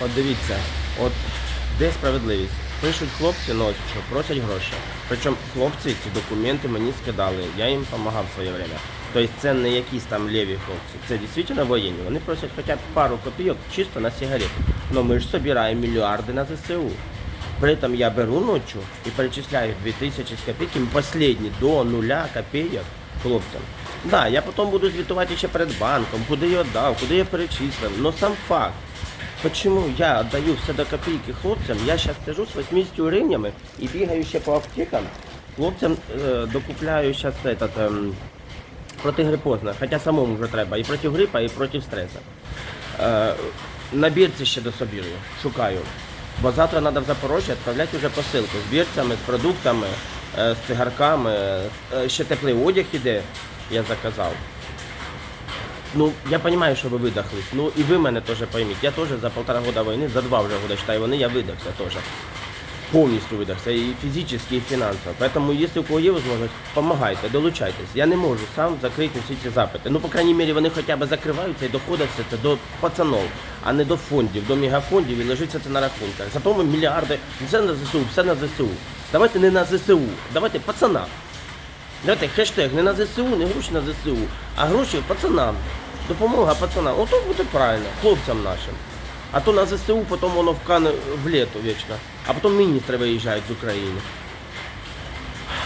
От дивіться, от де справедливість? Пишуть хлопці ночі, що просять гроші. Причому хлопці ці документи мені скидали, я їм допомагав в своє время. Тобто це не якісь там ліві хлопці, це дійсно воєнні. Вони просять хоча б пару копійок чисто на сигарети. Ну ми ж збираємо мільярди на ЗСУ. При этом я беру ночі і перечисляю 2000 з копійками, последні до нуля копійок хлопцям. Да, я потім буду звітувати ще перед банком, куди я дав, куди я перечислив. Но сам факт. Почему я отдаю все до копійки хлопцям, я зараз сижу з 80 гривнями і бігаю ще по аптекам, хлопцям е, докупляю зараз этот, ем, протигрипозне, хоча самому вже треба і проти грипа, і проти стресу. Е, на бірці ще дособірую, шукаю. Бо завтра треба в Запорожжя відправляти вже посилку з бірцями, з продуктами, е, з цигарками, е, ще теплий одяг іде, я заказав. Ну, я розумію, що ви видохлись. Ну і ви мене теж пойміть. Я теж за полтора года війни, за два вже года считаю війни, я видохся теж. Повністю видохся і фізично, і фінансово. Поэтому, якщо у кого є можливість, допомагайте, долучайтесь. Я не можу сам закрити всі ці запити. Ну, по крайній мірі, вони хоча б закриваються і доходять все це до пацанов, а не до фондів, до мегафондів і лежиться це на рахунках. Зато ми мільярди, все на ЗСУ, все на ЗСУ. Давайте не на ЗСУ, давайте пацанам. Давайте хештег не на ЗСУ, не гроші на ЗСУ, а гроші пацанам. Допомога пацанам. Ото буде правильно, хлопцям нашим. А то на ЗСУ потім воно вкане в літо вічно. А потім міністри виїжджають з України.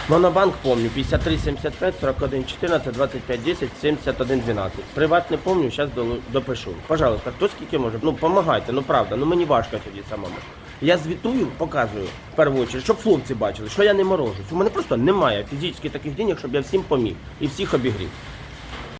Монобанк помню, 53 75 41 14 25 10 71 12. Приват не помню, зараз допишу. Пожалуйста, хто скільки може? Ну, помагайте, ну правда, ну мені важко сьогодні самому. Я звітую, показую в першу чергу, щоб хлопці бачили, що я не морожусь. У мене просто немає фізично таких денег, щоб я всім поміг і всіх обігрів.